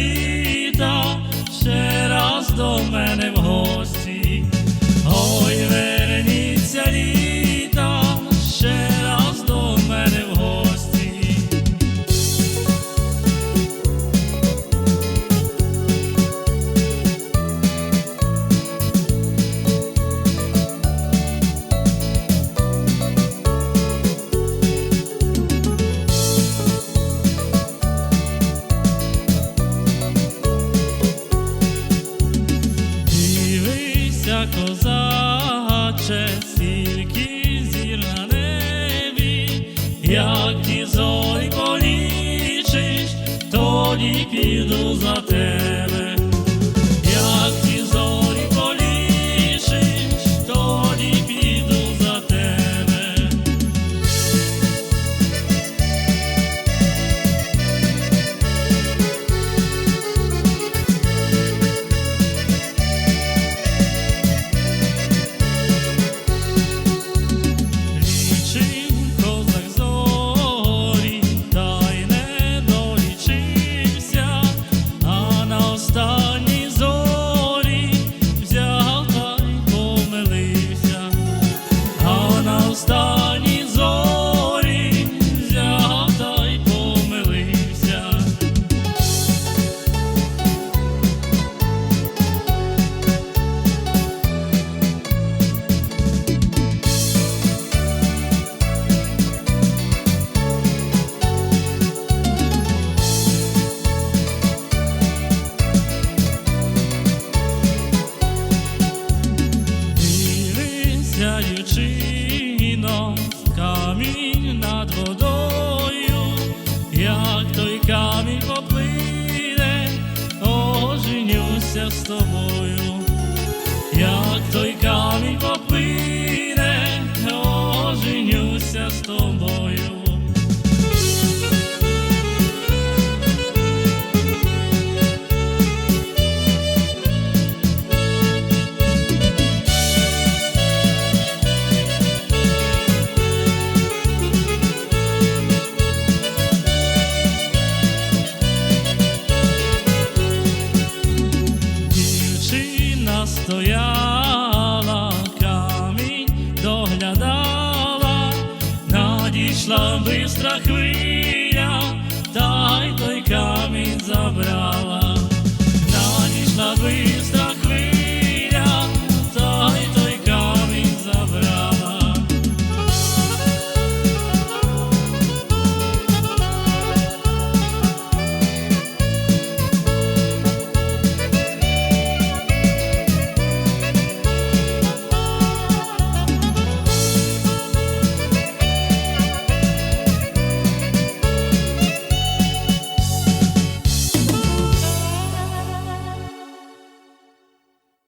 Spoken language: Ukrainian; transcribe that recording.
see. Козаче, стільки зір на небі, як ті зорі полічиш, тоді піду за тебе. amor доглядала, надійшла бистра хвиля, та й той камінь забрала.